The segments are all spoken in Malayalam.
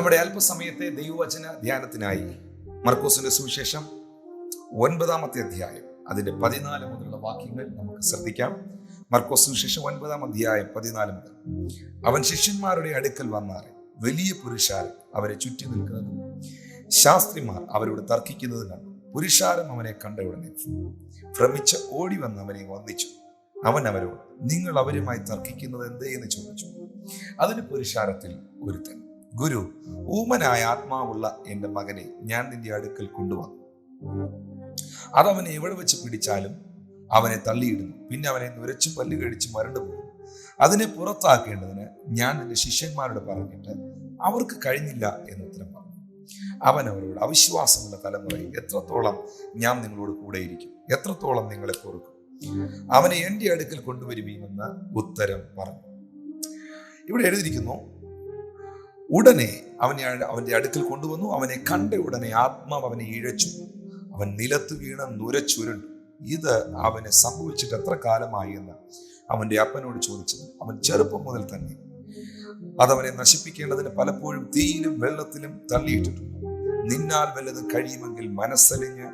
നമ്മുടെ അല്പസമയത്തെ ദൈവവചന ധ്യാനത്തിനായി മർക്കോസിന്റെ സുവിശേഷം ഒൻപതാമത്തെ അധ്യായം. അതിന്റെ പതിനാല് മുതലുള്ള വാക്യങ്ങൾ നമുക്ക് ശ്രദ്ധിക്കാം. മർക്കോസ് സുവിശേഷം ഒൻപതാം അധ്യായം പതിനാല് മുതൽ. അവൻ ശിഷ്യന്മാരുടെ അടുക്കൽ വന്നാൽ വലിയ പുരുഷാരൻ അവരെ ചുറ്റി നിൽക്കുന്നതും ശാസ്ത്രിമാർ അവരോട് തർക്കിക്കുന്നതും കണ്ടു. പുരുഷാരം അവനെ കണ്ട ഉടനെ ഭ്രമിച്ച് ഓടി വന്ന് അവനെ വന്ദിച്ചു. അവൻ അവരോട് നിങ്ങൾ അവരുമായി തർക്കിക്കുന്നത് എന്തേ? എന്ന് ചോദിച്ചു. അതിന് പുരുഷാരത്തിൽ ഒരുത്തൻ ഗുരു ഊമനായ ആത്മാവുള്ള എന്റെ മകനെ ഞാൻ നിന്റെ അടുക്കൽ കൊണ്ടുവന്നു. അതവനെ എവിടെ വെച്ച് പിടിച്ചാലും അവനെ തള്ളിയിടുന്നു. പിന്നെ അവനെ നുരച്ചു പല്ല് കഴിച്ച് മരണ്ടു പോകും അതിനെ പുറത്താക്കേണ്ടതിന് ഞാൻ നിന്റെ ശിഷ്യന്മാരോട് പറഞ്ഞിട്ട് അവർക്ക് കഴിഞ്ഞില്ല എന്ന് ഉത്തരം പറഞ്ഞു. അവൻ അവരോട് അവിശ്വാസമുള്ള തലമുറയിൽ എത്രത്തോളം ഞാൻ നിങ്ങളോട് കൂടെയിരിക്കും? എത്രത്തോളം നിങ്ങളെ പൊറുക്കും? അവനെ എന്റെ അടുക്കൽ കൊണ്ടുവരുവീമെന്ന് ഉത്തരം പറഞ്ഞു. ഇവിടെ എഴുതിയിരിക്കുന്നു ഉടനെ അവനെ അവന്റെ അടുക്കൽ കൊണ്ടുവന്നു. അവനെ കണ്ട ഉടനെ ആത്മാവ് അവനെ ഇഴച്ചു. അവൻ നിലത്ത് വീണ നുരച്ചുരുണ്ടു ഇത് അവന് സംഭവിച്ചിട്ട് എത്ര കാലമായി എന്ന് അവന്റെ അപ്പനോട് ചോദിച്ചത് അവൻ ചെറുപ്പം മുതൽ തന്നെ അതവനെ നശിപ്പിക്കേണ്ടതിന് പലപ്പോഴും തീയിലും വെള്ളത്തിലും തള്ളിയിട്ടിട്ടുണ്ട്. നിന്നാൽ വല്ലതും കഴിയുമെങ്കിൽ മനസ്സലിഞ്ഞ്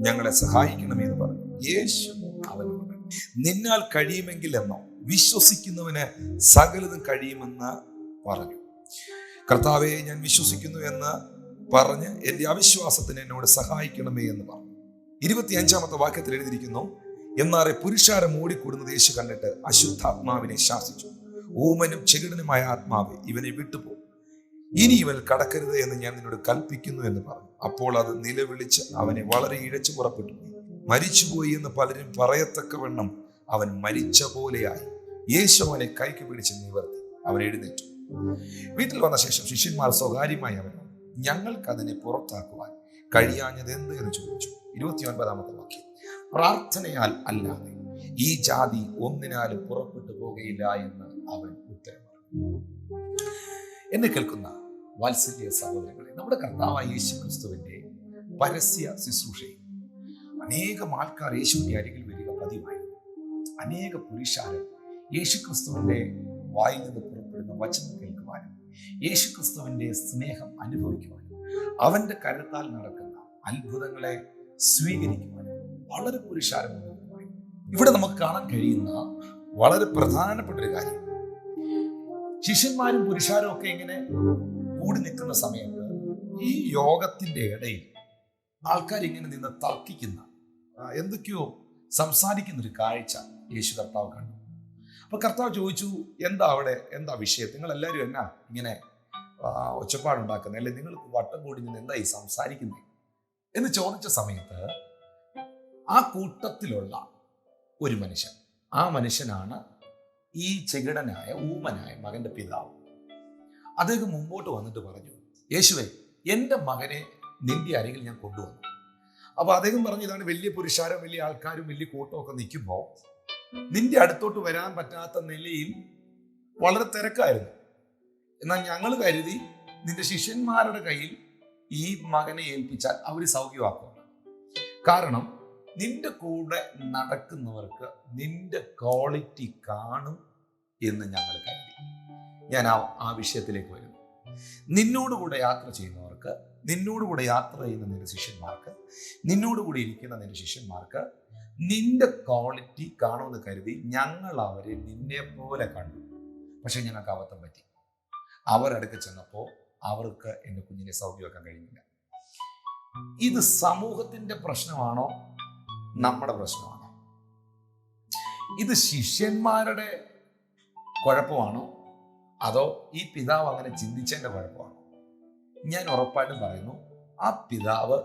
ഞങ്ങളെ സഹായിക്കണമെന്ന് പറഞ്ഞു. യേശു അവനോട് നിന്നാൽ കഴിയുമെങ്കിൽ എന്നോ? വിശ്വസിക്കുന്നവന് സകലതും കഴിയുമെന്ന് പറഞ്ഞു. കർത്താവെ ഞാൻ വിശ്വസിക്കുന്നു എന്ന് പറഞ്ഞ് എന്റെ അവിശ്വാസത്തിന് എന്നോട് സഹായിക്കണമേ എന്ന് പറഞ്ഞു. ഇരുപത്തി അഞ്ചാമത്തെ വാക്യത്തിൽ എഴുതിയിരിക്കുന്നു എന്നാറെ പുരുഷാരം ഓടിക്കൂടുന്നത് യേശു കണ്ടിട്ട് അശുദ്ധാത്മാവിനെ ശാസിച്ചു. ഊമനും ചെകിടനുമായ ആത്മാവ് ഇവനെ വിട്ടുപോകും ഇനി ഇവൻ കടക്കരുത് എന്ന് ഞാൻ നിന്നോട് കൽപ്പിക്കുന്നു എന്ന് പറഞ്ഞു. അപ്പോൾ അത് നിലവിളിച്ച് അവനെ വളരെ ഇഴച്ചു പുറപ്പെട്ടു. മരിച്ചുപോയി എന്ന് പലരും പറയത്തക്കവണ്ണം അവൻ മരിച്ച പോലെയായി യേശു അവനെ കൈക്ക് പിടിച്ച് നിവർത്തി. അവൻ എഴുന്നേറ്റു. വീട്ടിൽ വന്ന ശേഷം ശിഷ്യന്മാർ സ്വകാര്യമായി അവനോട് ഞങ്ങൾക്കതിനെ പുറത്താക്കുവാൻ കഴിയാഞ്ഞത് എന്ത് എന്ന് ചോദിച്ചു. ഇരുപത്തിയൊൻപതാമത്തെ വാക്യം. പ്രാർത്ഥനയാൽ അല്ലാതെ ഈ ജാതി ഒന്നിനാലും പുറപ്പെട്ടു പോകുകയില്ല എന്ന് അവൻ ഉത്തരം എന്നെ കേൾക്കുന്ന വാത്സല്യ സഹോദരങ്ങളെ നമ്മുടെ കർത്താവായ യേശു ക്രിസ്തുവിന്റെ പരസ്യ ശുശ്രൂഷയിൽ അനേകം ആൾക്കാർ യേശുവിന്റെ അരികിൽ വരിക പതിവായിരുന്നു. അനേക പുരുഷാരം യേശു ക്രിസ്തുവിന്റെ വായിൽ നിന്ന് പുറപ്പെടുന്ന വചനം കേൾക്കുവാനും യേശു ക്രിസ്തുവിന്റെ സ്നേഹം അനുഭവിക്കുവാനും അവന്റെ കരുത്താൽ നടക്കുന്ന അത്ഭുതങ്ങളെ സ്വീകരിക്കുവാനും വളരെ പുരുഷാരം ഇവിടെ നമുക്ക് കാണാൻ കഴിയുന്ന വളരെ പ്രധാനപ്പെട്ട ഒരു കാര്യം. ശിഷ്യന്മാരും പുരുഷാരും ഒക്കെ ഇങ്ങനെ കൂടി നിൽക്കുന്ന സമയത്ത് ഈ യോഗത്തിന്റെ ഇടയിൽ ആൾക്കാർ ഇങ്ങനെ നിന്ന് തർക്കിക്കുന്ന എന്തൊക്കെയോ സംസാരിക്കുന്ന ഒരു കാഴ്ച യേശു കർത്താവ് കണ്ടു. അപ്പൊ കർത്താവ് ചോദിച്ചു എന്താ അവിടെ? എന്താ വിഷയം? നിങ്ങൾ എല്ലാവരും എന്നാ ഇങ്ങനെ ഒച്ചപ്പാടുണ്ടാക്കുന്നത് അല്ലെ? നിങ്ങൾ വട്ടം കൂടി നിന്ന് എന്താ ഈ സംസാരിക്കുന്നത് എന്ന് ചോദിച്ച സമയത്ത് ആ കൂട്ടത്തിലുള്ള ഒരു മനുഷ്യൻ ആ മനുഷ്യനാണ് ഈ ചെകിടനായ ഊമനായ മകന്റെ പിതാവ്. അദ്ദേഹം മുമ്പോട്ട് വന്നിട്ട് പറഞ്ഞു യേശുവെ എന്റെ മകനെ നിന്റെ അരികിൽ ഞാൻ കൊണ്ടുവന്നു. അപ്പൊ അദ്ദേഹം പറഞ്ഞു ഇതാണ് വലിയ പുരുഷാരം വലിയ ആൾക്കാരും വലിയ കൂട്ടമൊക്കെ നിൽക്കുമ്പോൾ നിന്റെ അടുത്തോട്ട് വരാൻ പറ്റാത്ത നിലയിൽ വളരെ തിരക്കായിരുന്നു. എന്നാൽ ഞങ്ങൾ കരുതി നിന്റെ ശിഷ്യന്മാരുടെ കയ്യിൽ ഈ മകനെ ഏൽപ്പിച്ചാൽ അവർ സൗഖ്യമാക്കും. കാരണം നിന്റെ കൂടെ നടക്കുന്നവർക്ക് നിന്റെ ക്വാളിറ്റി കാണും എന്ന് ഞങ്ങൾ കരുതി. ഞാൻ ആ ആ വിഷയത്തിലേക്ക് വരുന്നു. നിന്നോടുകൂടെ യാത്ര ചെയ്യുന്നവർക്ക് നിന്നോടുകൂടെ യാത്ര ചെയ്യുന്ന നിന്റെ ശിഷ്യന്മാർക്ക് നിന്നോടുകൂടി ഇരിക്കുന്ന നിന്റെ ശിഷ്യന്മാർക്ക് നിന്റെ ക്വാളിറ്റി കാണുമെന്ന് കരുതി ഞങ്ങൾ അവരെ നിന്നെ പോലെ കണ്ടു. പക്ഷെ ഞങ്ങൾക്ക് അബദ്ധം പറ്റി. അവരടുക്ക് ചെന്നപ്പോൾ അവർക്ക് എന്റെ കുഞ്ഞിനെ സൗഖ്യമാക്കാൻ കഴിഞ്ഞില്ല. ഇത് സമൂഹത്തിന്റെ പ്രശ്നമാണോ? നമ്മുടെ പ്രശ്നമാണോ? ഇത് ശിഷ്യന്മാരുടെ കുഴപ്പമാണോ? അതോ ഈ പിതാവ് അങ്ങനെ ചിന്തിച്ചതിന്റെ കുഴപ്പമാണോ? ഞാൻ ഉറപ്പായിട്ടും പറയുന്നു ആ പിതാവ്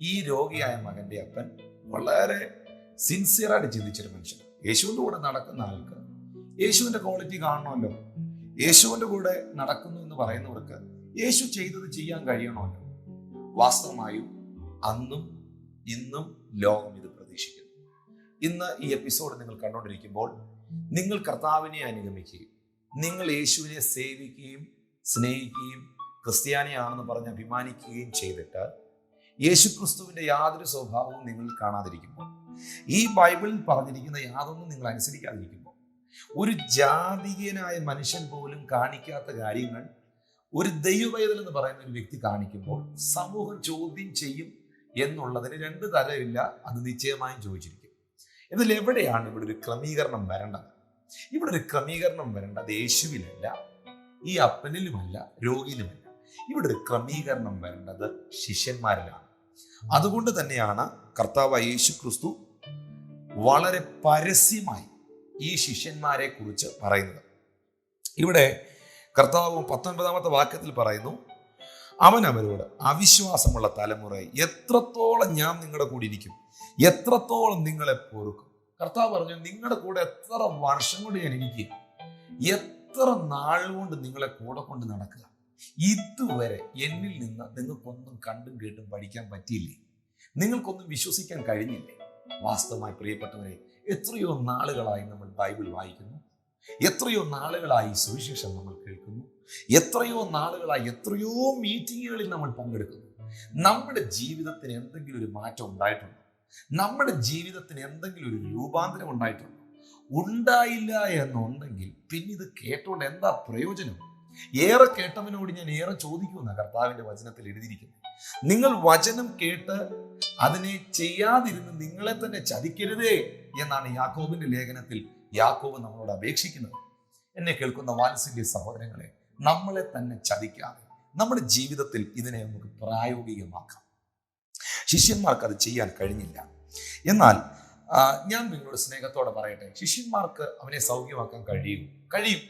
ഈ രോഗിയായ മകന്റെ അപ്പൻ വളരെ സിൻസിയറായിട്ട് ചിന്തിച്ചൊരു മനുഷ്യൻ. യേശുവിന്റെ കൂടെ നടക്കുന്ന ആൾക്ക് യേശുവിന്റെ ക്വാളിറ്റി കാണണമല്ലോ. യേശുവിന്റെ കൂടെ നടക്കുന്നു എന്ന് പറയുന്നവർക്ക് യേശു ചെയ്തത് ചെയ്യാൻ കഴിയണമല്ലോ. വാസ്തവമായും അന്നും ഇന്നും ലോകം ഇത് പ്രതീക്ഷിക്കുന്നു. ഇന്ന് ഈ എപ്പിസോഡ് നിങ്ങൾ കണ്ടുകൊണ്ടിരിക്കുമ്പോൾ നിങ്ങൾ കർത്താവിനെ അനുഗമിക്കുകയും നിങ്ങൾ യേശുവിനെ സേവിക്കുകയും സ്നേഹിക്കുകയും ക്രിസ്ത്യാനിയാണെന്ന് പറഞ്ഞ് അഭിമാനിക്കുകയും ചെയ്തിട്ട് യേശുക്രിസ്തുവിന്റെ യാതൊരു സ്വഭാവവും നിങ്ങൾ കാണാതിരിക്കുമ്പോൾ ഈ ബൈബിളിൽ പറഞ്ഞിരിക്കുന്ന യാതൊന്നും നിങ്ങൾ അനുസരിക്കാതിരിക്കുമ്പോൾ ഒരു ജാതീയനായ മനുഷ്യൻ പോലും കാണിക്കാത്ത കാര്യങ്ങൾ ഒരു ദൈവവേദന എന്ന് പറയുന്ന ഒരു വ്യക്തി കാണിക്കുമ്പോൾ സമൂഹം ചോദ്യം ചെയ്യും എന്നുള്ളതിന് രണ്ട് തരമില്ല അത് നിശ്ചയമായും ചോദിച്ചിരിക്കും. ഇതിൽ എവിടെയാണ് ഇവിടെ ഒരു ക്രമീകരണം വരേണ്ടത്? ഇവിടെ ഒരു ക്രമീകരണം വരേണ്ടത് യേശുവിലല്ല ഈ അപ്പനിലുമല്ല രോഗിയിലുമല്ല. ഇവിടെ ഒരു ക്രമീകരണം വരേണ്ടത് ശിഷ്യന്മാരിലാണ്. അതുകൊണ്ട് തന്നെയാണ് കർത്താവ് യേശു ക്രിസ്തു വളരെ പരസ്യമായി ഈ ശിഷ്യന്മാരെ കുറിച്ച് പറയുന്നത്. ഇവിടെ കർത്താവ് പത്തൊൻപതാമത്തെ വാക്യത്തിൽ പറയുന്നു അവൻ അവരോട് അവിശ്വാസമുള്ള തലമുറ എത്രത്തോളം ഞാൻ നിങ്ങളുടെ കൂടെ ഇരിക്കും എത്രത്തോളം നിങ്ങളെ പൊറുക്കും? കർത്താവ് പറഞ്ഞു നിങ്ങളുടെ കൂടെ എത്ര വർഷം കൊണ്ട് ഞാൻ ഇരിക്കുക എത്ര നാൾ കൊണ്ട് നിങ്ങളെ കൂടെ കൊണ്ട് നടക്കുക? ഇതുവരെ എന്നിൽ നിന്ന് നിങ്ങൾക്കൊന്നും കണ്ടും കേട്ടും പഠിക്കാൻ പറ്റിയില്ലേ? നിങ്ങൾക്കൊന്നും വിശ്വസിക്കാൻ കഴിഞ്ഞില്ലേ? വാസ്തവമായി പ്രിയപ്പെട്ടവരെ എത്രയോ നാളുകളായി നമ്മൾ ബൈബിൾ വായിക്കുന്നു. എത്രയോ നാളുകളായി സുവിശേഷം നമ്മൾ കേൾക്കുന്നു. എത്രയോ നാളുകളായി എത്രയോ മീറ്റിങ്ങുകളിൽ നമ്മൾ പങ്കെടുക്കുന്നു. നമ്മുടെ ജീവിതത്തിന് എന്തെങ്കിലും ഒരു മാറ്റം ഉണ്ടായിട്ടുണ്ടോ? നമ്മുടെ ജീവിതത്തിന് എന്തെങ്കിലും ഒരു രൂപാന്തരം ഉണ്ടായിട്ടുണ്ടോ? ഉണ്ടായില്ല എന്നുണ്ടെങ്കിൽ പിന്നെ ഇത് കേട്ടോണ്ട് എന്താ പ്രയോജനം? ഏറെ കേട്ടവനോട് ഞാൻ ഏറെ ചോദിക്കുന്ന കർത്താവിന്റെ വചനത്തിൽ എഴുതിയിരിക്കുന്നത്. നിങ്ങൾ വചനം കേട്ട് അതിനെ ചെയ്യാതിരുന്ന് നിങ്ങളെ തന്നെ ചതിക്കരുതേ എന്നാണ് യാക്കോബിന്റെ ലേഖനത്തിൽ യാക്കോബ് നമ്മളോട് അപേക്ഷിക്കുന്നത്. എന്നെ കേൾക്കുന്ന വാത്സല്യ സഹോദരങ്ങളെ നമ്മളെ തന്നെ ചതിക്കാതെ നമ്മുടെ ജീവിതത്തിൽ ഇതിനെ നമുക്ക് പ്രായോഗികമാക്കാം. ശിഷ്യന്മാർക്ക് അത് ചെയ്യാൻ കഴിഞ്ഞില്ല. എന്നാൽ ഞാൻ നിങ്ങളുടെ സ്നേഹത്തോടെ പറയട്ടെ. ശിഷ്യന്മാർക്ക് അവനെ സൗഖ്യമാക്കാൻ കഴിയും. കഴിയും.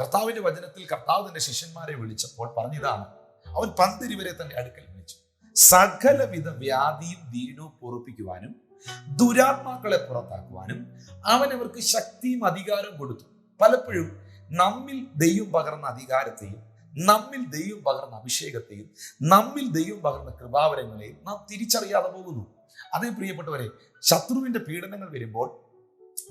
കർത്താവിന്റെ വചനത്തിൽ കർത്താവ് തന്റെ ശിഷ്യന്മാരെ വിളിച്ചപ്പോൾ പറഞ്ഞതാണ് അവൻ പന്തിരിവരെ തന്റെ അടുക്കൽ വിളിച്ചു. സകലവിധ വ്യാധിയും വീണു പൊറുപ്പിക്കുവാനും ദുരാത്മാക്കളെ പുറത്താക്കുവാനും അവൻ അവർക്ക് ശക്തിയും അധികാരവും കൊടുത്തു. പലപ്പോഴും നമ്മിൽ ദൈവം പകർന്ന അധികാരത്തെയും നമ്മിൽ ദൈവം പകർന്ന അഭിഷേകത്തെയും നമ്മിൽ ദൈവം പകർന്ന കൃപാവരങ്ങളെയും നാം തിരിച്ചറിയാതെ പോകുന്നു. അതേ പ്രിയപ്പെട്ടവരെ ശത്രുവിന്റെ പീഡനങ്ങൾ വരുമ്പോൾ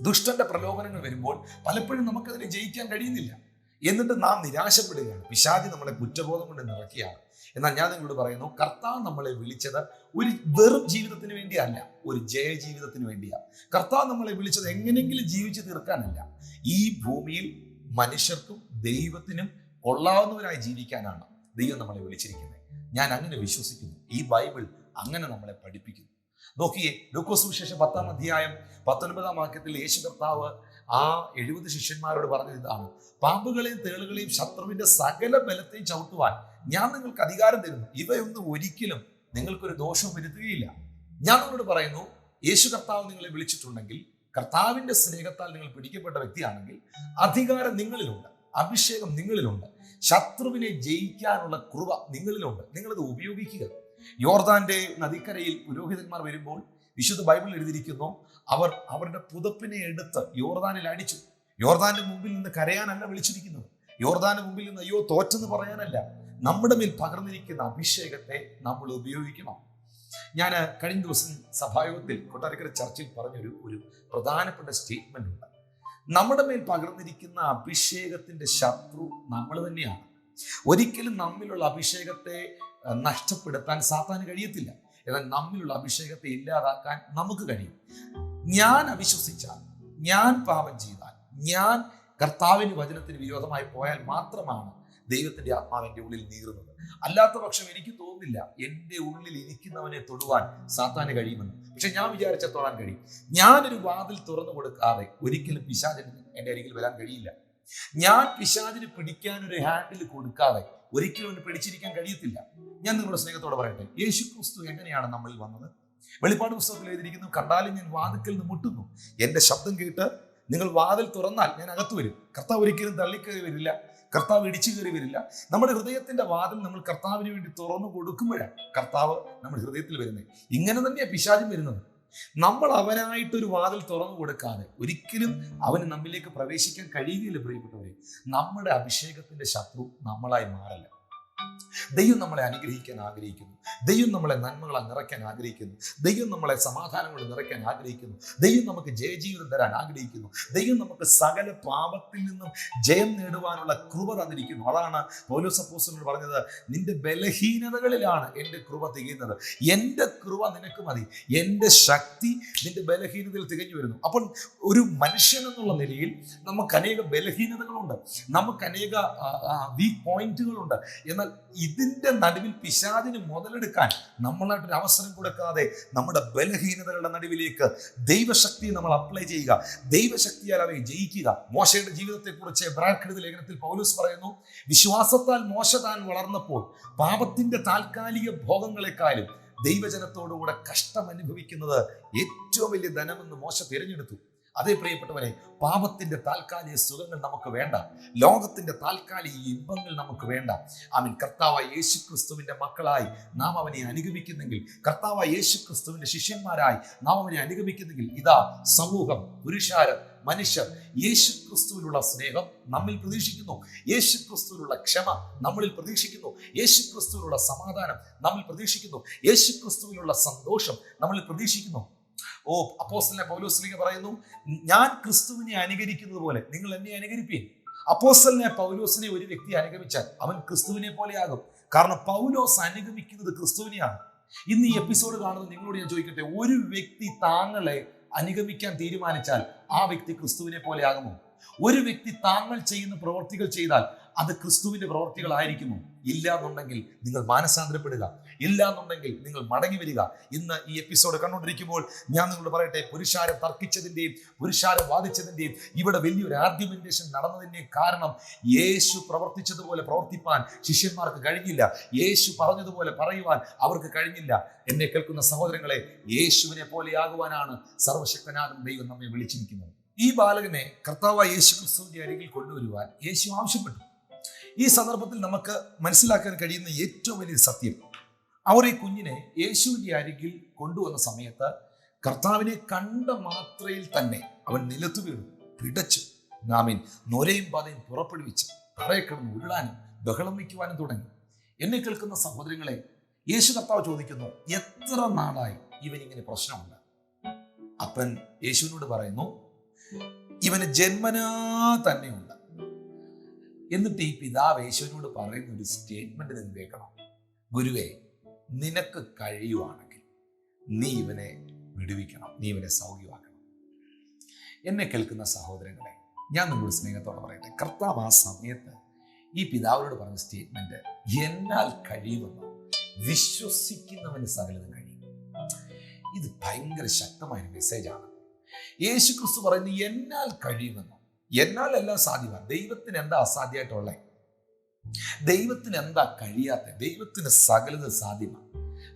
ദുഷ്ടന്റെ പ്രലോഭനങ്ങൾ വരുമ്പോൾ പലപ്പോഴും നമുക്കതിനെ ജയിക്കാൻ കഴിയുന്നില്ല. എന്നിട്ട് നാം നിരാശപ്പെടുകയാണ്. പിശാചി നമ്മളെ കുറ്റബോധം കൊണ്ട് നിറയ്ക്കുകയാണ്. എന്നാൽ ഞാൻ നിങ്ങളോട് പറയുന്നു കർത്താവ് നമ്മളെ വിളിച്ചത് ഒരു വെറും ജീവിതത്തിന് വേണ്ടിയല്ല ഒരു ജയ ജീവിതത്തിന് വേണ്ടിയാണ് കർത്താവ് നമ്മളെ വിളിച്ചത് എങ്ങനെയെങ്കിലും ജീവിച്ചു തീർക്കാനല്ല. ഈ ഭൂമിയിൽ മനുഷ്യർക്കും ദൈവത്തിനും കൊള്ളാവുന്നവരായി ജീവിക്കാനാണ് ദൈവം നമ്മളെ വിളിച്ചിരിക്കുന്നത്. ഞാൻ അങ്ങനെ വിശ്വസിക്കുന്നു. ഈ ബൈബിൾ അങ്ങനെ നമ്മളെ പഠിപ്പിക്കുന്നു. നോക്കിയേ ലൂക്കോസ് വിശേഷം പത്താം അധ്യായം പത്തൊൻപതാം വാക്യത്തിൽ യേശു കർത്താവ് ആ എഴുപത് ശിഷ്യന്മാരോട് പറഞ്ഞത് ഇതാണ്. പാമ്പുകളെയും തേളുകളെയും ശത്രുവിന്റെ സകല ബലത്തെയും ചവിട്ടുവാൻ ഞാൻ നിങ്ങൾക്ക് അധികാരം തരുന്നു. ഇവയൊന്നും ഒരിക്കലും നിങ്ങൾക്കൊരു ദോഷം വരുത്തുകയില്ല. ഞാൻ നിങ്ങളോട് പറയുന്നു യേശു കർത്താവ് നിങ്ങളെ വിളിച്ചിട്ടുണ്ടെങ്കിൽ കർത്താവിന്റെ സ്നേഹത്താൽ നിങ്ങൾ പിടിക്കപ്പെട്ട വ്യക്തിയാണെങ്കിൽ അധികാരം നിങ്ങളിലുണ്ട് അഭിഷേകം നിങ്ങളിലുണ്ട് ശത്രുവിനെ ജയിക്കാനുള്ള കൃപ നിങ്ങളിലുണ്ട്. നിങ്ങളത് ഉപയോഗിക്കുക. യോർദാന്റെ നദിക്കരയിൽ പുരോഹിതന്മാർ വരുമ്പോൾ വിശുദ്ധ ബൈബിൾ എഴുതിയിരിക്കുന്നു അവർ അവരുടെ പുതപ്പിനെ എടുത്ത് യോർദാനിൽ അടിച്ചു. യോർദാന്റെ മുമ്പിൽ നിന്ന് കരയാനല്ല വിളിച്ചിരിക്കുന്നത്. യോർദാന്റെ മുമ്പിൽ നിന്ന് അയ്യോ തോറ്റെന്ന് പറയാനല്ല. നമ്മുടെ മേൽ പകർന്നിരിക്കുന്ന അഭിഷേകത്തെ നമ്മൾ ഉപയോഗിക്കണം. ഞാൻ കഴിഞ്ഞ ദിവസം സഭായോഗത്തിൽ കൊട്ടാരക്കര ചർച്ചിൽ പറഞ്ഞൊരു ഒരു പ്രധാനപ്പെട്ട സ്റ്റേറ്റ്മെന്റ് ഉണ്ട്. നമ്മുടെ മേൽ പകർന്നിരിക്കുന്ന അഭിഷേകത്തിന്റെ ശത്രു നമ്മൾ തന്നെയാണ്. ഒരിക്കലും നമ്മിലുള്ള അഭിഷേകത്തെ നഷ്ടപ്പെടുത്താൻ സാത്താന് കഴിയത്തില്ല. എന്നാൽ നമ്മിലുള്ള അഭിഷേകത്തെ ഇല്ലാതാക്കാൻ നമുക്ക് കഴിയും. ഞാൻ അവിശ്വസിച്ചാൽ ഞാൻ പാപം ചെയ്താൽ ഞാൻ കർത്താവിന് വചനത്തിന് വിരോധമായി പോയാൽ മാത്രമാണ് ദൈവത്തിന്റെ ആത്മാവിന്റെ ഉള്ളിൽ നീറുന്നത്. അല്ലാത്ത പക്ഷം എനിക്ക് തോന്നുന്നില്ല എന്റെ ഉള്ളിൽ ഇരിക്കുന്നവനെ തൊടുവാൻ സാത്താന് കഴിയുമെന്ന്. പക്ഷെ ഞാൻ വിചാരിച്ച തൊടാൻ കഴിയും. ഞാനൊരു വാതിൽ തുറന്നു കൊടുക്കാതെ ഒരിക്കലും പിശാചിന് എന്റെ അരികിൽ വരാൻ കഴിയില്ല. ഞാൻ പിശാചിന് പിടിക്കാൻ ഒരു ഹാൻഡിൽ കൊടുക്കാതെ ഒരിക്കലും അവന് പിടിച്ചിരിക്കാൻ കഴിയത്തില്ല. ഞാൻ നിങ്ങളുടെ സ്നേഹത്തോടെ പറയട്ടെ. യേശു ക്രിസ്തു എങ്ങനെയാണ് നമ്മളിൽ വന്നത്? വെളിപ്പാട് പുസ്തകത്തിൽ എഴുതിയിരിക്കുന്നു കണ്ടാലും ഞാൻ വാതിക്കൽ നിന്ന് മുട്ടുന്നു. എന്റെ ശബ്ദം കേട്ട് നിങ്ങൾ വാതിൽ തുറന്നാൽ ഞാൻ അകത്ത് വരും. കർത്താവ് ഒരിക്കലും തള്ളിക്കയറി വരില്ല. കർത്താവ് ഇടിച്ചു കയറി വരില്ല. നമ്മുടെ ഹൃദയത്തിന്റെ വാതിൽ നമ്മൾ കർത്താവിന് വേണ്ടി തുറന്നു കൊടുക്കുമ്പോഴാണ് കർത്താവ് നമ്മുടെ ഹൃദയത്തിൽ വരുന്നത്. ഇങ്ങനെ തന്നെയാണ് പിശാചും വരുന്നത്. നമ്മൾ അവനായിട്ട് ഒരു വാതിൽ തുറന്നു കൊടുക്കാതെ ഒരിക്കലും അവന് നമ്മിലേക്ക് പ്രവേശിക്കാൻ കഴിയുകയില്ല പ്രിയപ്പെട്ടവരെ. നമ്മുടെ അഭിഷേകത്തിന്റെ ശത്രു നമ്മളായി മാറല്ല. ദൈവം നമ്മളെ അനുഗ്രഹിക്കാൻ ആഗ്രഹിക്കുന്നു. ദൈവം നമ്മളെ നന്മകളാൽ നിറയ്ക്കാൻ ആഗ്രഹിക്കുന്നു. ദൈവം നമ്മളെ സമാധാനങ്ങൾ നിറയ്ക്കാൻ ആഗ്രഹിക്കുന്നു. ദൈവം നമുക്ക് ജയജീവിതം തരാൻ ആഗ്രഹിക്കുന്നു. ദൈവം നമുക്ക് സകല പാപത്തിൽ നിന്നും ജയം നേടുവാനുള്ള കൃപ തന്നിരിക്കുന്നു. അതാണ് പൗലോസ് അപ്പോസ്തലൻ പറഞ്ഞത് നിന്റെ ബലഹീനതകളിലാണ് എന്റെ കൃപ തികയുന്നത്. എന്റെ കൃപ നിനക്ക് മതി. എന്റെ ശക്തി നിന്റെ ബലഹീനതയിൽ തികഞ്ഞു വരുന്നു. അപ്പോൾ ഒരു മനുഷ്യൻ എന്നുള്ള നിലയിൽ നമുക്ക് അനേക ബലഹീനതകളുണ്ട്. നമുക്ക് അനേക വീക്ക് പോയിന്റുകളുണ്ട് എന്നാൽ ഇതിന്റെ നടുവിൽ പിശാദിന് മുതലെടുക്കാൻ നമ്മളായിട്ടൊരു അവസരം കൊടുക്കാതെ നമ്മുടെ ബലഹീനതകളുടെ നടുവിലേക്ക് ദൈവശക്തി നമ്മൾ അപ്ലൈ ചെയ്യുക. ദൈവശക്തിയാൽ അവയെ ജയിക്കുക. മോശയുടെ ജീവിതത്തെക്കുറിച്ച് ബ്രാഡ്കൃതി ലേഖനത്തിൽ പൗലൂസ് പറയുന്നു വിശ്വാസത്താൽ മോശ താൻ വളർന്നപ്പോൾ പാപത്തിന്റെ താൽക്കാലിക ഭോഗങ്ങളെക്കാളും ദൈവജനത്തോടുകൂടെ കഷ്ടം അനുഭവിക്കുന്നത് ഏറ്റവും വലിയ ധനമെന്ന് മോശ തിരഞ്ഞെടുത്തു. അതേ പ്രിയപ്പെട്ടവരെ പാപത്തിന്റെ താൽക്കാലിക സുഖങ്ങൾ നമുക്ക് വേണ്ട. ലോകത്തിന്റെ താൽക്കാലിക ഇമ്പങ്ങൾ നമുക്ക് വേണ്ട. ആമീൻ. കർത്താവായ യേശു ക്രിസ്തുവിന്റെ മക്കളായി നാം അവനെ അനുഗമിക്കുന്നെങ്കിൽ കർത്താവായ യേശു ക്രിസ്തുവിന്റെ ശിഷ്യന്മാരായി നാം അവനെ അനുഗമിക്കുന്നെങ്കിൽ ഇതാ സമൂഹം പുരുഷാരം മനുഷ്യർ യേശു ക്രിസ്തുവിലുള്ള സ്നേഹം നമ്മിൽ പ്രതീക്ഷിക്കുന്നു. യേശു ക്രിസ്തുവിലുള്ള ക്ഷമ നമ്മളിൽ പ്രതീക്ഷിക്കുന്നു. യേശു ക്രിസ്തുവിലുള്ള സമാധാനം നമ്മിൽ പ്രതീക്ഷിക്കുന്നു. യേശു ക്രിസ്തുവിലുള്ള സന്തോഷം നമ്മളിൽ പ്രതീക്ഷിക്കുന്നു. ഓ അപ്പോസ്റ്റലിനെ പൗലോസ്ലിക പറയുന്നു ഞാൻ ക്രിസ്തുവിനെ അനുകരിക്കുന്നത് പോലെ. നിങ്ങൾ എന്നെ അനുകരിപ്പീൻ. അപ്പോസ്റ്റലിനെ പൗലോസിനെ ഒരു വ്യക്തി അനുഗമിച്ചാൽ അവൻ ക്രിസ്തുവിനെ പോലെയാകും. കാരണം പൗലോസ് അനുഗമിക്കുന്നത് ക്രിസ്തുവിനെയാണ്. ഇന്ന് ഈ എപ്പിസോഡ് കാണുന്നത് നിങ്ങളോട് ഞാൻ ചോദിക്കട്ടെ ഒരു വ്യക്തി താങ്കളെ അനുഗമിക്കാൻ തീരുമാനിച്ചാൽ ആ വ്യക്തി ക്രിസ്തുവിനെ പോലെ ആകുമോ ഒരു വ്യക്തി താങ്കൾ ചെയ്യുന്ന പ്രവർത്തികൾ ചെയ്താൽ അത് ക്രിസ്തുവിന്റെ പ്രവർത്തികളായിരിക്കുമോ? ഇല്ല എന്നുണ്ടെങ്കിൽ നിങ്ങൾ മാനസാന്തരപ്പെടുക. ഇല്ല എന്നുണ്ടെങ്കിൽ നിങ്ങൾ മടങ്ങി വരിക. ഇന്ന് ഈ എപ്പിസോഡ് കണ്ടുകൊണ്ടിരിക്കുമ്പോൾ ഞാൻ നിങ്ങളോട് പറയട്ടെ പുരുഷാരം തർക്കിച്ചതിന്റെയും പുരുഷാരം വാദിച്ചതിന്റെയും ഇവിടെ വലിയൊരു ആർഗ്യുമെന്റേഷൻ നടന്നതിന്റെയും കാരണം യേശു പ്രവർത്തിച്ചതുപോലെ പ്രവർത്തിപ്പാൻ ശിഷ്യന്മാർക്ക് കഴിഞ്ഞില്ല. യേശു പറഞ്ഞതുപോലെ പറയുവാൻ അവർക്ക് കഴിഞ്ഞില്ല. എന്നെ കേൾക്കുന്ന സഹോദരങ്ങളെ യേശുവിനെ പോലെയാകുവാനാണ് സർവശക്തനാകും ദൈവം നമ്മെ വിളിച്ചിരിക്കുന്നത്. ഈ ബാലകനെ കർത്താവായ യേശു ക്രിസ്തുവിന്റെ അരികിൽ കൊണ്ടുവരുവാൻ യേശു ആവശ്യപ്പെട്ടു. ഈ സന്ദർഭത്തിൽ നമുക്ക് മനസ്സിലാക്കാൻ കഴിയുന്ന ഏറ്റവും വലിയ സത്യം അവർ ഈ കുഞ്ഞിനെ യേശുവിന്റെ അരികിൽ കൊണ്ടുവന്ന സമയത്ത് കർത്താവിനെ കണ്ട മാത്രയിൽ തന്നെ അവൻ നിലത്തു വീണു പിടച്ചു. നാമിൻ നൊരയും പാതയും പുറപ്പെടുവിച്ച് കറയെ കിടന്ന് ഉരുളാനും ബഹളം വയ്ക്കുവാനും തുടങ്ങി. എന്നെ കേൾക്കുന്ന സഹോദരങ്ങളെ യേശു കർത്താവ് ചോദിക്കുന്നു എത്ര നാളായി ഇവൻ ഇങ്ങനെ പ്രശ്നമുണ്ട്? അപ്പൻ യേശുവിനോട് പറയുന്നു ഇവന് ജന്മനാ തന്നെയുണ്ട്. എന്നിട്ട് ഈ പിതാവ് യേശുവിനോട് പറയുന്ന ഒരു സ്റ്റേറ്റ്മെന്റ് നിങ്ങൾ കേൾക്കണം. ഗുരുവേ നിനക്ക് കഴിയുവാണെങ്കിൽ നീ ഇവനെ വിടുവിക്കണം നീ ഇവനെ സൗഖ്യമാക്കണം. എന്നെ കേൾക്കുന്ന സഹോദരങ്ങളെ ഞാൻ നിങ്ങളുടെ സ്നേഹത്തോടെ പറയട്ടെ. കർത്താവ് ആ സമയത്ത് ഈ പിതാവിനോട് പറഞ്ഞ സ്റ്റേറ്റ്മെന്റ് എന്നാൽ കഴിയുമെന്ന് വിശ്വസിക്കുന്നവന് സകലതും കഴിയും. ഇത് ഭയങ്കര ശക്തമായ മെസ്സേജാണ് യേശു ക്രിസ്തു പറയുന്നത് എന്നാൽ കഴിയുമെന്ന്. എന്നാൽ എല്ലാം സാധ്യമാണ്. ദൈവത്തിന് എന്താ അസാധ്യമായിട്ടുള്ളത് ദൈവത്തിന് എന്താ കഴിയാത്ത? ദൈവത്തിന് സകലത് സാധ്യമാണ്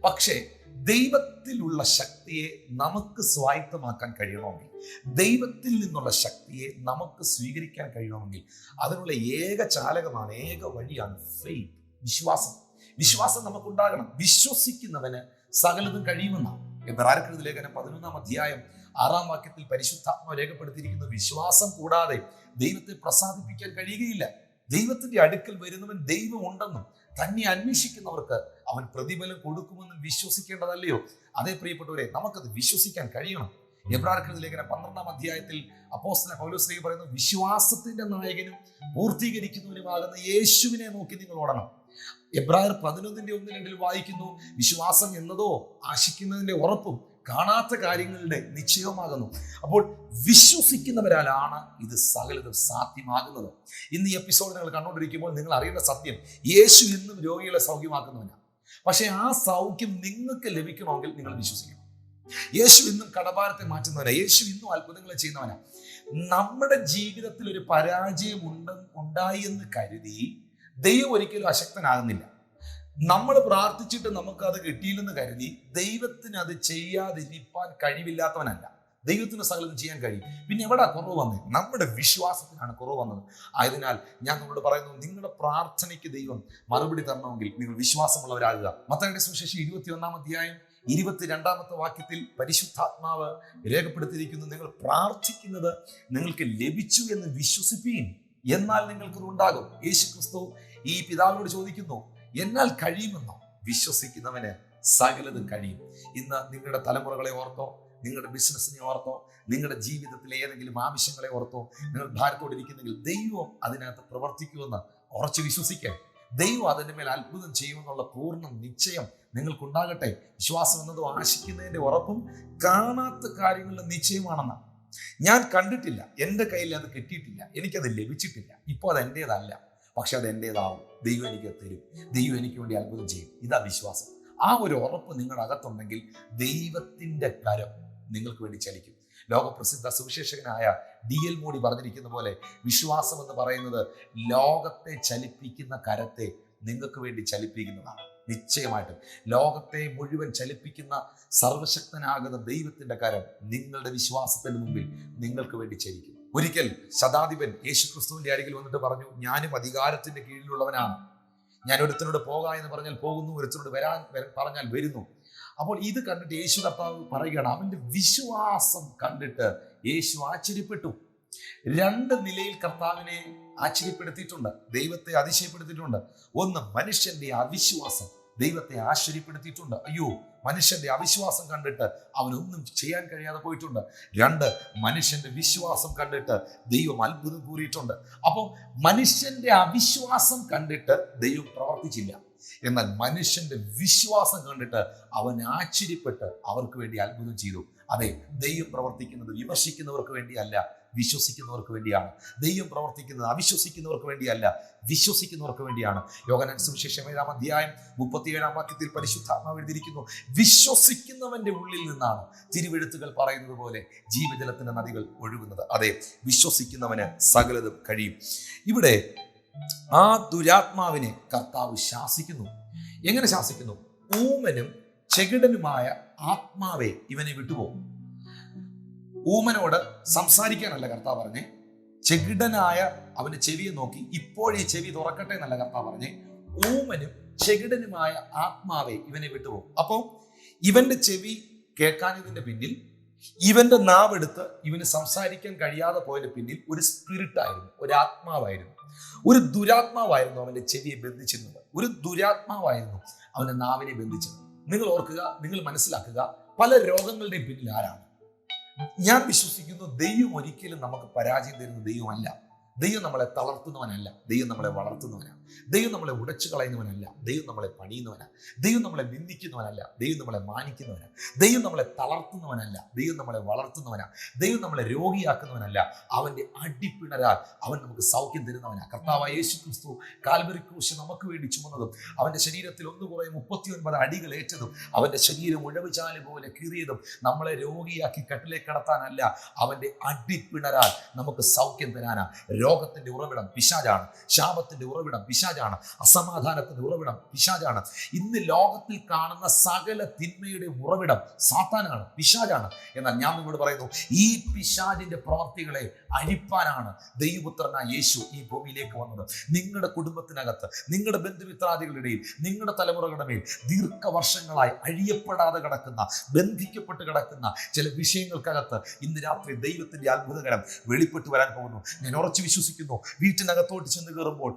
പക്ഷേ ദൈവത്തിലുള്ള ശക്തിയെ നമുക്ക് സ്വായത്തമാക്കാൻ കഴിയണമെങ്കിൽ ദൈവത്തിൽ നിന്നുള്ള ശക്തിയെ നമുക്ക് സ്വീകരിക്കാൻ കഴിയണമെങ്കിൽ അതിനുള്ള ഏക ചാലകമാണ് ഏക വഴിയാണ് ഫെയ്ത്ത് വിശ്വാസം. വിശ്വാസം നമുക്കുണ്ടാകണം. വിശ്വസിക്കുന്നവന് സകലതും കഴിയുമെന്നാണ് എബ്രാർക്കെഴുതി ലേഖനം പതിനൊന്നാം അധ്യായം ആറാം വാക്യത്തിൽ പരിശുദ്ധാത്മ രേഖപ്പെടുത്തിയിരിക്കുന്ന വിശ്വാസം കൂടാതെ ദൈവത്തെ പ്രസാദിപ്പിക്കാൻ കഴിയുകയില്ല. ദൈവത്തിന്റെ അടുക്കൽ വരുന്നവൻ ദൈവം ഉണ്ടെന്നും തന്നെ അന്വേഷിക്കുന്നവർക്ക് അവൻ പ്രതിഫലം കൊടുക്കുമെന്നും വിശ്വസിക്കേണ്ടതല്ലയോ? അതേ പ്രിയപ്പെട്ടവരെ നമുക്കത് വിശ്വസിക്കാൻ കഴിയണം. എബ്രാർക്കെഴുതി ലേഖനം പന്ത്രണ്ടാം അധ്യായത്തിൽ അപ്പോസ്തല പൗലോസ്ലീഗ് പറയുന്നു വിശ്വാസത്തിന്റെ നായകനും പൂർത്തീകരിക്കുന്നവനുമാകുന്ന യേശുവിനെ നോക്കി നിങ്ങൾ ഓടണം. എബ്രായർ പതിനൊന്നിന്റെ ഒന്ന് രണ്ടിൽ വായിക്കുന്നു വിശ്വാസം എന്നതോ ആശിക്കുന്നതിന്റെ ഉറപ്പും കാണാത്ത കാര്യങ്ങളുടെ നിശ്ചയമാകുന്നു. അപ്പോൾ വിശ്വസിക്കുന്നവരാലാണ് ഇത് സകലതും സാധ്യമാകുന്നത്. ഇന്ന് ഈ എപ്പിസോഡ് നിങ്ങൾ കണ്ടുകൊണ്ടിരിക്കുമ്പോൾ നിങ്ങൾ അറിയേണ്ട സത്യം യേശു ഇന്നും രോഗികളെ സൗഖ്യമാക്കുന്നവനാണ് പക്ഷേ ആ സൗഖ്യം നിങ്ങൾക്ക് ലഭിക്കണമെങ്കിൽ നിങ്ങൾ വിശ്വസിക്കണം. യേശു ഇന്നും കടഭാരത്തെ മാറ്റുന്നവനാണ് യേശു ഇന്നും അത്ഭുതങ്ങളെ ചെയ്യുന്നവനാണ് നമ്മുടെ ജീവിതത്തിൽ ഒരു പരാജയം ഉണ്ട് ഉണ്ടായി എന്ന് കരുതി ദൈവം ഒരിക്കലും അശക്തനാകുന്നില്ല. നമ്മൾ പ്രാർത്ഥിച്ചിട്ട് നമുക്ക് അത് കിട്ടിയില്ലെന്ന് കരുതി ദൈവത്തിന് അത് ചെയ്യാതിരിക്കാൻ കഴിവില്ലാത്തവനല്ല. ദൈവത്തിന് സകലം ചെയ്യാൻ കഴിയും. പിന്നെ എവിടെ കുറവ് വന്നത്? നമ്മുടെ വിശ്വാസത്തിനാണ് കുറവ് വന്നത്. ആയതിനാൽ ഞാൻ നിങ്ങളോട് പറയുന്നു നിങ്ങളുടെ പ്രാർത്ഥനയ്ക്ക് ദൈവം മറുപടി തരണമെങ്കിൽ നിങ്ങൾ വിശ്വാസമുള്ളവരാകുക. മത്തയുടെ സുശേഷി ഇരുപത്തി ഒന്നാം അധ്യായം ഇരുപത്തിരണ്ടാമത്തെ വാക്യത്തിൽ പരിശുദ്ധാത്മാവ് രേഖപ്പെടുത്തിയിരിക്കുന്നു നിങ്ങൾ പ്രാർത്ഥിക്കുന്നത് നിങ്ങൾക്ക് ലഭിച്ചു എന്ന് വിശ്വസിപ്പീൻ. എന്നാൽ നിങ്ങൾക്കത് ഉണ്ടാകും യേശു ക്രിസ്തു ഈ പിതാവിനോട് ചോദിക്കുന്നു എന്നാൽ കഴിയുമെന്നോ? വിശ്വസിക്കുന്നവന് സകലതും കഴിയും. ഇന്ന് നിങ്ങളുടെ തലമുറകളെ ഓർത്തോ നിങ്ങളുടെ ബിസിനസ്സിനെ ഓർത്തോ നിങ്ങളുടെ ജീവിതത്തിലെ ഏതെങ്കിലും ആവശ്യങ്ങളെ ഓർത്തോ നിങ്ങൾ ഭാരത്തോടിരിക്കുന്നെങ്കിൽ ദൈവം അതിനകത്ത് പ്രവർത്തിക്കുമെന്ന് ഉറച്ചു വിശ്വസിക്കുക ദൈവം അതിന്റെ മേൽ അത്ഭുതം ചെയ്യുമെന്നുള്ള പൂർണ നിശ്ചയം നിങ്ങൾക്കുണ്ടാകട്ടെ. വിശ്വാസം എന്നതും ആശിക്കുന്നതിന്റെ ഉറപ്പും കാണാത്ത കാര്യങ്ങളുടെ നിശ്ചയമാണെന്ന് ഞാൻ കണ്ടിട്ടില്ല. എന്റെ കയ്യിൽ അത് കിട്ടിയിട്ടില്ല. എനിക്കത് ലഭിച്ചിട്ടില്ല. ഇപ്പോൾ അത് എന്റേതല്ല. പക്ഷെ അത് എന്റേതാവും. ദൈവം എനിക്ക് തരും. ദൈവം എനിക്ക് വേണ്ടി അത്ഭുതം ചെയ്യും. ഇതാ വിശ്വാസം. ആ ഒരു ഉറപ്പ് നിങ്ങളുടെ അകത്തുണ്ടെങ്കിൽ ദൈവത്തിന്റെ കരം നിങ്ങൾക്ക് വേണ്ടി ചലിക്കും. ലോകപ്രസിദ്ധ സുവിശേഷകനായ ഡി എൽ മോഡി പറഞ്ഞിരിക്കുന്ന പോലെ വിശ്വാസം എന്ന് പറയുന്നത് ലോകത്തെ ചലിപ്പിക്കുന്ന കരത്തെ നിങ്ങൾക്ക് വേണ്ടി ചലിപ്പിക്കുന്നതാണ്. നിശ്ചയമായിട്ടും ലോകത്തെ മുഴുവൻ ചലിപ്പിക്കുന്ന സർവശക്തനാകുന്ന ദൈവത്തിന്റെ കരം നിങ്ങളുടെ വിശ്വാസത്തിന് മുമ്പിൽ നിങ്ങൾക്ക് വേണ്ടി ചലിക്കും. ഒരിക്കൽ ശതാധിപൻ യേശു ക്രിസ്തുവിന്റെ അരികിൽ വന്നിട്ട് പറഞ്ഞു ഞാനും അധികാരത്തിന്റെ കീഴിലുള്ളവനാണ്. ഞാൻ ഒരുത്തനോട് പോകാ എന്ന് പറഞ്ഞാൽ പോകുന്നു ഒരുത്തനോട് വരാൻ പറഞ്ഞാൽ വരുന്നു. അപ്പോൾ ഇത് കണ്ടിട്ട് യേശു കർത്താവ് പറയുകയാണ് അവന്റെ വിശ്വാസം കണ്ടിട്ട് യേശു ആശ്ചര്യപ്പെട്ടു. രണ്ട് നിലയിൽ കർത്താവിനെ ആശ്ചര്യപ്പെടുത്തിയിട്ടുണ്ട് ദൈവത്തെ അതിശയപ്പെടുത്തിയിട്ടുണ്ട്. ഒന്ന് മനുഷ്യന്റെ അവിശ്വാസം ദൈവത്തെ ആശ്ചര്യപ്പെടുത്തിയിട്ടുണ്ട്. അയ്യോ മനുഷ്യന്റെ അവിശ്വാസം കണ്ടിട്ട് അവനൊന്നും ചെയ്യാൻ കഴിയാതെ പോയിട്ടുണ്ട്. രണ്ട് മനുഷ്യന്റെ വിശ്വാസം കണ്ടിട്ട് ദൈവം അത്ഭുതം കൂറിയിട്ടുണ്ട്. അപ്പോൾ മനുഷ്യന്റെ അവിശ്വാസം കണ്ടിട്ട് ദൈവം പ്രവർത്തിച്ചില്ല. എന്നാൽ മനുഷ്യന്റെ വിശ്വാസം കണ്ടിട്ട് അവൻ ആശ്ചര്യപ്പെട്ട് അവർക്ക് വേണ്ടി അത്ഭുതം ചെയ്തു. അതെ ദൈവം പ്രവർത്തിക്കുന്നത് വിമർശിക്കുന്നവർക്ക് വേണ്ടിയല്ല. വിശ്വസിക്കുന്നവർക്ക് വേണ്ടിയാണ്. ദൈവം പ്രവർത്തിക്കുന്നത് അവിശ്വസിക്കുന്നവർക്ക് വേണ്ടിയല്ല വിശ്വസിക്കുന്നവർക്ക് വേണ്ടിയാണ്. യോഗനാൻ സുവിശേഷം ഏഴാം അധ്യായം മുപ്പത്തിയേഴാം വാക്യത്തിൽ പരിശുദ്ധാത്മാവ് എഴുതിയിരിക്കുന്നു വിശ്വസിക്കുന്നവന്റെ ഉള്ളിൽ നിന്നാണ് തിരുവെഴുത്തുകൾ പറയുന്നത് പോലെ ജീവജലത്തിന്റെ നദികൾ ഒഴുകുന്നത്. അതെ വിശ്വസിക്കുന്നവന് സകലതും കഴിയും. ഇവിടെ ആ ദുരാത്മാവിനെ കർത്താവ് ശാസിക്കുന്നു. എങ്ങനെ ശാസിക്കുന്നു? ഊമനും ചെകിടനുമായ ആത്മാവെ ഇവനെ വിട്ടുപോകും. ഊമനോട് സംസാരിക്കാനല്ല കർത്താവ് പറഞ്ഞേ. ചെകിടനായ അവന്റെ ചെവിയെ നോക്കി ഇപ്പോഴീ ചെവി തുറക്കട്ടെ എന്നല്ല കർത്താവ് പറഞ്ഞേ. ഊമനും ചെകിടനുമായ ആത്മാവെ ഇവനെ വിട്ടുപോകും. അപ്പോൾ ഇവന്റെ ചെവി കേൾക്കാഞ്ഞതിന്റെ പിന്നിൽ ഇവന്റെ നാവെടുത്ത് ഇവന് സംസാരിക്കാൻ കഴിയാതെ പോയതിന്റെ പിന്നിൽ ഒരു സ്പിരിറ്റ് ആയിരുന്നു ഒരു ആത്മാവായിരുന്നു. ഒരു ദുരാത്മാവായിരുന്നു അവന്റെ ചെവിയെ ബന്ധിച്ചിരുന്നത്. ഒരു ദുരാത്മാവായിരുന്നു അവന്റെ നാവിനെ ബന്ധിച്ചത്. നിങ്ങൾ ഓർക്കുക നിങ്ങൾ മനസ്സിലാക്കുക പല രോഗങ്ങളുടെയും പിന്നിൽ ആരാണ്? ഞാൻ വിശ്വസിക്കുന്നു ദൈവം ഒരിക്കലും നമുക്ക് പരാജയം തരുന്ന ദൈവമല്ല. ദൈവം നമ്മളെ തളർത്തുന്നവനല്ല. ദൈവം നമ്മളെ വളർത്തുന്നവനാണ്. ദൈവം നമ്മളെ ഉടച്ചു കളയുന്നവനല്ല ദൈവം നമ്മളെ പണിയുന്നവനാണ് ദൈവം നമ്മളെ നിന്ദിക്കുന്നവനല്ല. ദൈവം നമ്മളെ മാനിക്കുന്നവനാണ് ദൈവം നമ്മളെ തളർത്തുന്നവനല്ല. ദൈവം നമ്മളെ വളർത്തുന്നവനാണ് ദൈവം നമ്മളെ രോഗിയാക്കുന്നവനല്ല. അവന്റെ അടിപ്പിണരാൽ അവൻ നമുക്ക് സൗഖ്യം തരുന്നവനാണ് കർത്താവായ യേശു ക്രിസ്തു കാൽവരി ക്രൂശ് നമുക്ക് വേണ്ടി ചുമന്നതും അവന്റെ ശരീരത്തിൽ ഒന്ന് കുറേ മുപ്പത്തിയൊൻപത് അടികൾ ഏറ്റതും അവന്റെ ശരീരം ഉഴവുചാൽ പോലെ കീറിയതും നമ്മളെ രോഗിയാക്കി കട്ടിലേക്ക് കടത്താനല്ല അവന്റെ അടിപ്പിണരാൽ നമുക്ക് സൗഖ്യം തരാനാ. രോഗത്തിന്റെ ഉറവിടം പിശാചാണ്. ശാപത്തിന്റെ ഉറവിടം പിശാജാണ് അസമാധാനത്തിന്റെ ഉറവിടം പിശാജാണ് ഇന്ന് ലോകത്തിൽ കാണുന്ന സകല തിന്മയുടെ ഉറവിടം സാത്താനാണ് പിശാജാണ് എന്നാൽ ഞാൻ നിങ്ങളോട് പറയുന്നു ഈ പിശാജിന്റെ പ്രവർത്തികളെ അഴിപ്പാനാണ് ദൈവപുത്രനായ യേശു ഈ ഭൂമിയിലേക്ക് വന്നത്. നിങ്ങളുടെ കുടുംബത്തിനകത്ത് നിങ്ങളുടെ ബന്ധുമിത്രാദികളുടെയും നിങ്ങളുടെ തലമുറകളുടെ മേൽ ദീർഘവർഷങ്ങളായി അഴിയപ്പെടാതെ കിടക്കുന്ന ബന്ധിക്കപ്പെട്ട് കിടക്കുന്ന ചില വിഷയങ്ങൾക്കകത്ത് ഇന്ന് രാത്രി ദൈവത്തിന്റെ അത്ഭുതകരം വെളിപ്പെട്ട് വരാൻ പോകുന്നു. ഞാൻ ഉറച്ചു വിശ്വസിക്കുന്നു. വീട്ടിനകത്തോട്ട് ചെന്ന് കയറുമ്പോൾ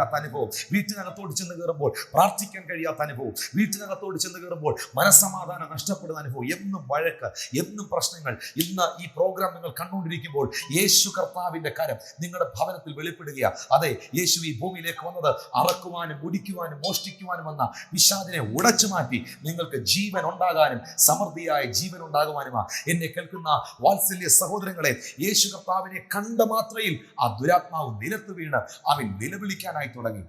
സ്വസ്ഥതയില്ലാത്ത അനുഭവം. വീട്ടിനകത്തോട് ചെന്ന് കയറുമ്പോൾ പ്രാർത്ഥിക്കാൻ കഴിയാത്ത അനുഭവം. വീട്ടിനകത്തോട് ചെന്ന് കയറുമ്പോൾ മനസ്സമാധാനം നഷ്ടപ്പെടുന്ന അനുഭവം. എന്നും വഴക്ക് എന്നും പ്രശ്നങ്ങൾ. ഇന്ന് ഈ പ്രോഗ്രാം നിങ്ങൾ കണ്ടുകൊണ്ടിരിക്കുമ്പോൾ യേശു കർത്താവിന്റെ കരം നിങ്ങളുടെ ഭവനത്തിൽ വെളിപ്പെടുകയാണ് അതെ യേശു ഈ ഭൂമിയിലേക്ക് വന്നത് അറക്കുവാനും മുടിക്കുവാനും മോഷ്ടിക്കുവാനും വന്ന വിഷാദിനെ ഉടച്ചു മാറ്റി നിങ്ങൾക്ക് ജീവൻ ഉണ്ടാകാനും സമൃദ്ധിയായ ജീവൻ ഉണ്ടാകുവാനുമാ. എന്നെ കേൾക്കുന്ന വാത്സല്യ സഹോദരങ്ങളെ യേശു കർത്താവിനെ കണ്ട മാത്രയിൽ ആ ദുരാത്മാവ് നിലത്ത് വീണ് അവൻ നിലവിളിക്കാനായി തുടങ്ങി.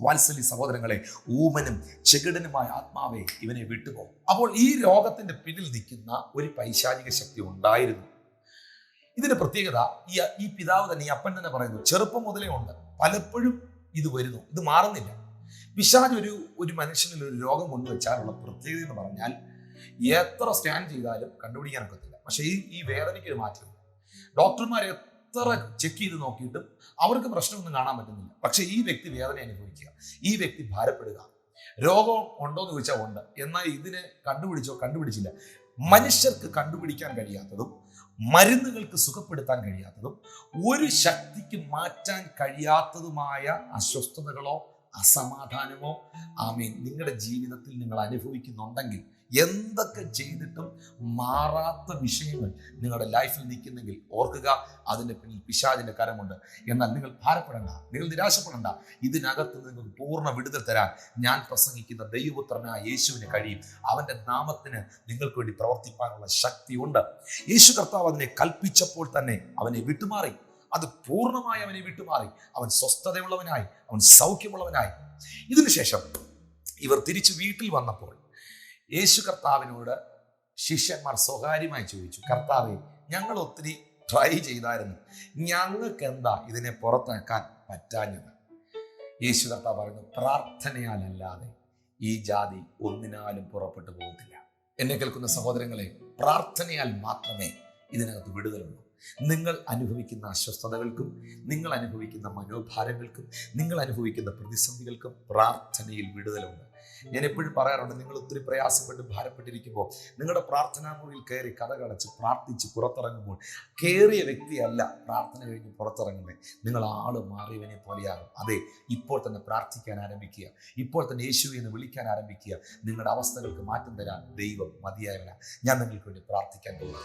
വാത്സല്യ സഹോദരങ്ങളെ ഊമനും ചെകിടനുമായ ആത്മാവെ ഇവനെ വിട്ടുപോകും. അപ്പോൾ ഈ രോഗത്തിന്റെ പിന്നിൽ നിൽക്കുന്ന ഒരു പൈശാചിക ശക്തി ഉണ്ടായിരുന്നു. ഇതിന്റെ പ്രത്യേകത ഈ ഈ പിതാവ് തന്നെ ഈ അപ്പൻ തന്നെ പറയുന്നു ചെറുപ്പം മുതലേ ഉണ്ട്. പലപ്പോഴും ഇത് വരുന്നു. ഇത് മാറുന്നില്ല. പിശാജ് ഒരു ഒരു മനുഷ്യനിൽ ഒരു രോഗം കൊണ്ടുവച്ചാലുള്ള പ്രത്യേകത എന്ന് പറഞ്ഞാൽ എത്ര സ്കാൻ ചെയ്താലും കണ്ടുപിടിക്കാൻ ഒക്കത്തില്ല. പക്ഷേ ഈ ഈ വേദനയ്ക്ക് ഒരു മാറ്റമില്ല ഡോക്ടർമാർ എത്ര ചെക്ക് ചെയ്ത് നോക്കിയിട്ടും അവർക്ക് പ്രശ്നമൊന്നും കാണാൻ പറ്റുന്നില്ല. പക്ഷേ ഈ വ്യക്തി വേദന അനുഭവിക്കുക. ഈ വ്യക്തി ഭാരപ്പെടുക. രോഗം ഉണ്ടോ എന്ന് ചോദിച്ചാൽ ഉണ്ട്. എന്നാൽ ഇതിനെ കണ്ടുപിടിച്ചോ കണ്ടുപിടിച്ചില്ല. മനുഷ്യർക്ക് കണ്ടുപിടിക്കാൻ കഴിയാത്തതും മരുന്നുകൾക്ക് സുഖപ്പെടുത്താൻ കഴിയാത്തതും ഒരു ശക്തിക്ക് മാറ്റാൻ കഴിയാത്തതുമായ അസ്വസ്ഥതകളോ അസമാധാനമോ ആമീൻ നിങ്ങളുടെ ജീവിതത്തിൽ നിങ്ങൾ അനുഭവിക്കുന്നുണ്ടെങ്കിൽ എന്തൊക്കെ ചെയ്തിട്ടും മാറാത്ത വിഷയങ്ങൾ നിങ്ങളുടെ ലൈഫിൽ നിൽക്കുന്നെങ്കിൽ ഓർക്കുക അതിന്റെ പിന്നിൽ പിശാചിന്റെ കരമുണ്ട്. എന്നാൽ നിങ്ങൾ ഭാരപ്പെടണ്ട നിങ്ങൾ നിരാശപ്പെടണ്ട. ഇതിനകത്ത് നിങ്ങൾക്ക് പൂർണ വിടുതൽ തരാൻ ഞാൻ പ്രസംഗിക്കുന്ന ദൈവപുത്രനായ യേശുവിന് കഴിയും. അവന്റെ നാമത്തിന് നിങ്ങൾക്ക് വേണ്ടി പ്രവർത്തിപ്പാനുള്ള ശക്തിയുണ്ട്. യേശു കർത്താവ് അതിനെ കൽപ്പിച്ചപ്പോൾ തന്നെ അവനെ വിട്ടുമാറി. അത് പൂർണമായി അവനെ വിട്ടുമാറി. അവൻ സ്വസ്ഥതയുള്ളവനായി അവൻ സൗഖ്യമുള്ളവനായി. ഇതിനുശേഷം ഇവർ തിരിച്ചു വീട്ടിൽ വന്നപ്പോൾ യേശു കർത്താവിനോട് ശിഷ്യന്മാർ സ്വകാര്യമായി ചോദിച്ചു കർത്താവെ ഞങ്ങൾ ഒത്തിരി ട്രൈ ചെയ്തായിരുന്നു. ഞങ്ങൾക്ക് എന്താ ഇതിനെ പുറത്താക്കാൻ പറ്റാഞ്ഞത്? യേശു കർത്താവ് പറഞ്ഞു പ്രാർത്ഥനയാലല്ലാതെ ഈ ജാതി ഒന്നിനാലും പുറപ്പെട്ടു പോകത്തില്ല. എന്നെ കേൾക്കുന്ന സഹോദരങ്ങളെ പ്രാർത്ഥനയാൽ മാത്രമേ ഇതിനകത്ത് വിടുതലുള്ളൂ. നിങ്ങൾ അനുഭവിക്കുന്ന അസ്വസ്ഥതകൾക്കും നിങ്ങൾ അനുഭവിക്കുന്ന മനോഭാരങ്ങൾക്കും നിങ്ങൾ അനുഭവിക്കുന്ന പ്രതിസന്ധികൾക്കും പ്രാർത്ഥനയിൽ വിടുതലുണ്ട്. ഞാൻ എപ്പോഴും പറയാറുണ്ട് നിങ്ങൾ ഒത്തിരി പ്രയാസപ്പെട്ട് ഭാരപ്പെട്ടിരിക്കുമ്പോൾ നിങ്ങളുടെ പ്രാർത്ഥനാ മുറിയിൽ കയറി കഥകടച്ച് പ്രാർത്ഥിച്ച് പുറത്തിറങ്ങുമ്പോൾ കയറിയ വ്യക്തിയല്ല പ്രാർത്ഥന കഴിഞ്ഞ് പുറത്തിറങ്ങുന്നത്. നിങ്ങൾ ആൾ മാറിയവനെ പോലെയാകും. അതെ ഇപ്പോൾ തന്നെ പ്രാർത്ഥിക്കാൻ ആരംഭിക്കുക. ഇപ്പോൾ തന്നെ യേശുവിനെ വിളിക്കാൻ ആരംഭിക്കുക. നിങ്ങളുടെ അവസ്ഥകൾക്ക് മാറ്റം തരാൻ ദൈവം മതിയായവന. ഞാൻ നിങ്ങൾക്ക് വേണ്ടി പ്രാർത്ഥിക്കാൻ പോകുന്നു.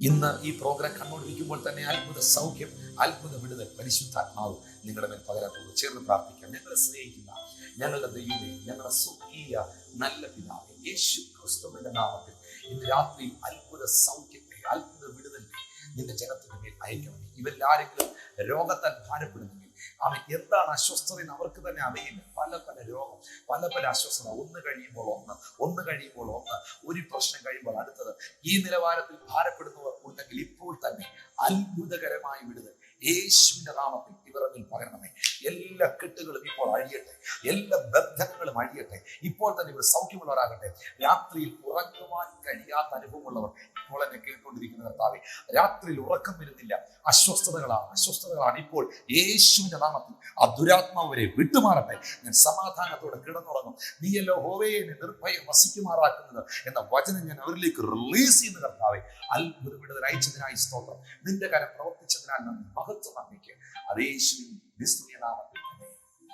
ഇന്ന് ഈ പ്രോഗ്രാം കണ്ടുകൊണ്ടിരിക്കുമ്പോൾ തന്നെ അത്ഭുത സൗഖ്യം അത്ഭുത വിടുതൽ പരിശുദ്ധാത്മാവ് നിങ്ങളുടെ മേൽ പകരാൻ പോകുന്നു ചേർന്ന് പ്രാർത്ഥിക്കാം. ഞങ്ങളെ സ്നേഹിക്കുന്ന ഞങ്ങളുടെ ദൈവമേ ഞങ്ങളുടെ സ്വർഗീയ നല്ല പിതാവ് യേശു ക്രിസ്തുവിന്റെ നാമത്തിൽ ഇന്ന് രാത്രി അത്ഭുത സൗഖ്യത്തെ അത്ഭുത വിടുതലിനെ നിന്റെ ജനത്തിന്റെ മേൽ അയക്കണം ഇവരിൽ ആരെങ്കിലും രോഗത്താൽ ഭാരപ്പെടുന്നെങ്കിൽ അവൻ എന്താണ് അസ്വസ്ഥത എന്ന് അവർക്ക് തന്നെ അറിയില്ല. പല പല രോഗം പല പല അസ്വസ്ഥത. ഒന്ന് കഴിയുമ്പോൾ ഒന്ന് ഒന്ന് കഴിയുമ്പോൾ ഒന്ന് ഒരു പ്രശ്നം കഴിയുമ്പോൾ അടുത്തത്. ഈ നിലവാരത്തിൽ ഭാരപ്പെടുന്നവർ ഉണ്ടെങ്കിൽ ഇപ്പോൾ തന്നെ അത്ഭുതകരമായി വിടുതൽ യേശുവിന്റെ നാമത്തിൽ ഇവരിൽ പകരണമേ എല്ലാ കെട്ടുകളും ഇപ്പോൾ അഴിയട്ടെ. എല്ലാ ബന്ധങ്ങളും അഴിയട്ടെ. ഇപ്പോൾ തന്നെ ഇവർ സൗഖ്യമുള്ളവരാകട്ടെ. രാത്രിയിൽ ഉറങ്ങുവാൻ കഴിയാത്ത അനുഭവമുള്ളവർ ഇപ്പോൾ എന്നെ കേട്ടുകൊണ്ടിരിക്കുന്ന കർത്താവെ രാത്രിയിൽ ഉറക്കം വരുന്നില്ല. അസ്വസ്ഥതകളാണ്. അസ്വസ്ഥതകളാണ് ഇപ്പോൾ യേശുവിന്റെ നാമത്തിൽ ആ ദുരാത്മാവരെ വിട്ടുമാറട്ടെ. ഞാൻ സമാധാനത്തോടെ കിടന്നുറങ്ങും. നീയല്ലോ ഹോവയെ നിർഭയം വസിക്കുമാറാക്കുന്നത് എന്ന വചനം ഞാൻ അവരിലേക്ക് റിലീസ് ചെയ്യുന്ന കർത്താവെ. അത്ഭുതം വിടുതൽ സ്തോത്രം. നിന്റെ കാര്യം പ്രവർത്തിച്ചതിനാൽ നന്ദി. മഹത്വം നന്ദിക്ക് അത് യേശുവിൻ നിസ്തുയ നാമത്തിൽ തന്നെ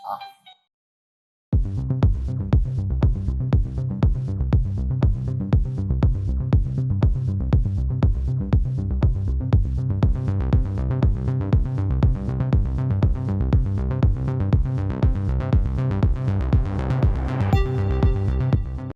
ആമേൻ